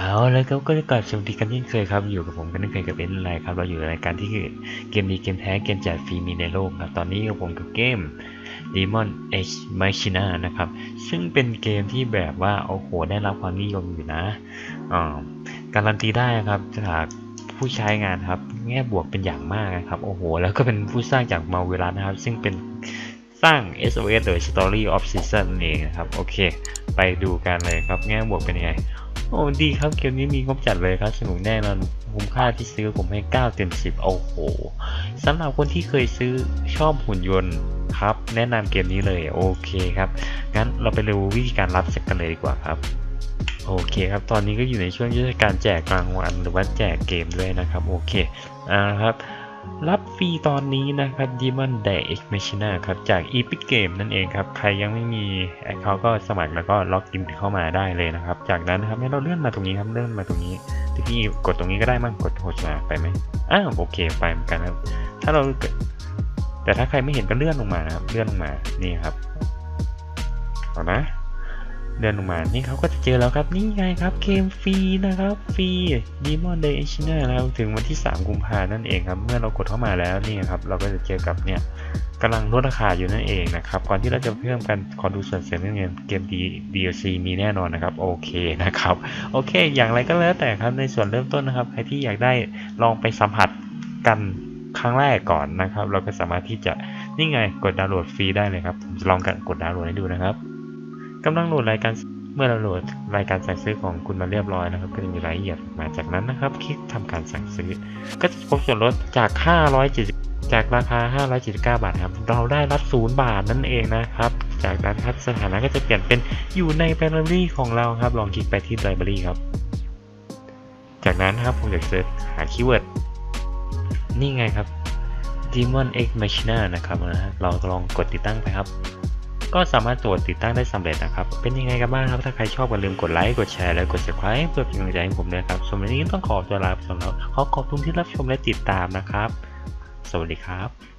เอาแล้วก็ก็กลับสวัสดีกันเช่นเคยครับ อยู่กับผมกันนั่นเคยกับเอ็นไลน์ครับ เราอยู่ในรายการที่คือเกมดีเกมแท้เกมแจกฟรีมีในโลกครับ ตอนนี้กับผมกับเกม Demon X Machina นะครับ ซึ่งเป็นเกมที่แบบว่า โอ้โห ได้รับความนิยมอยู่นะอ่าการันตีได้ครับจากผู้ใช้งานครับ แง่บวกเป็นอย่างมากนะครับ โอ้โห แล้วก็เป็นผู้สร้างจากมาเวลานะครับ ซึ่งเป็นสร้าง SOS โดย Story of Season นั่นเองนะครับ โอเค ไปดูกันเลยครับ แง่บวกเป็นยังไง โอ้ดีครับเกมนี้มีงบจัดเลยครับสนุกแน่นอนคุ้มค่าที่ซื้อผมให้ 9 เต็ม 10 โอ้โหสำหรับคนที่เคยซื้อชอบหุ่นยนต์ครับ แนะนำเกมนี้เลยโอเคครับ งั้นเราไปดูวิธีการรับสกกันเลยดีกว่าครับ โอเคครับ ตอนนี้ก็อยู่ในช่วงเทศกาลแจกรางวัลหรือว่าแจกเกมด้วยนะครับ โอเคอ่าครับ รับฟรีตอนนี้นะครับ Demon Day X Machina ครับ จาก Epic Game นั่นเองครับ ใครยังไม่มีแอคเคาท์ก็สมัครแล้วก็ล็อกอินเข้ามาได้เลยนะครับ จากนั้นนะครับให้เราเลื่อนมาตรงนี้ครับเลื่อนมาตรงนี้ที่พี่กดตรงนี้ก็ได้มั่งกดโฆษณาไปไหมอ้าวโอเคไปเหมือนกันครับ ถ้าเราแต่ถ้าใครไม่เห็นก็เลื่อนลงมาครับเลื่อนลงมานี่ครับเอานะ เดินลงมา นี่เขาก็จะเจอแล้วครับ นี่ไงครับ เกมฟรีนะครับ ฟรี Demon Day c h i n a นะครับ ถึงวันที่ 3 กุมภานั่นเองครับ เมื่อเรากดเข้ามาแล้วนี่ครับ เราก็จะเจอกับเนี่ยกำลังลดราคาอยู่นั่นเองนะครับ ก่อนที่เราจะเพิ่มกันขอดูส่วนเสริมนิดนึงเกม D DLC มีแน่นอนนะครับ โอเคนะครับ โอเค อย่างไรก็แล้วแต่ครับ ในส่วนเริ่มต้นนะครับ ใครที่อยากได้ลองไปสัมผัสกันครั้งแรกก่อนนะครับ เราก็สามารถที่จะนี่ไงกดดาวน์โหลดฟรีได้เลยครับผมจะลองกันกดดาวน์โหลดให้ดูนะครับ กำลังโหลดรายการเมื่อเราโหลดรายการสั่งซื้อของคุณมาเรียบร้อยนะครับ ก็จะมีรายละเอียดมาจากนั้นนะครับ คลิกทำการสั่งซื้อ ก็จะพบส่วนลดจาก 570 จากราคา 579 บาทครับ เราได้รับ 0 บาทนั่นเองนะครับ จากนั้นครับสถานะก็จะเปลี่ยนเป็นอยู่ในไ i บ r รีของเราครับ ลองคลิกไปที่ไ i บ r รีครับ จากนั้นครับผมจะเสิร์ชหาคีย์เวิร์ดนี่ไงครับ Demon X Machina นะครับนะฮะเราลองกดติดตั้งไปครับ ก็สามารถตรวจติดตั้งได้สำเร็จนะครับ เป็นยังไงกันบ้างครับ ถ้าใครชอบอย่าลืมกดไลค์ กดแชร์ และกด subscribe เพื่อเป็นกำลังใจให้ผมด้วยครับสำหรับวันนี้ต้องขอตัวลาไปก่อนแล้วขอขอบคุณที่รับชมและติดตามนะครับ สวัสดีครับ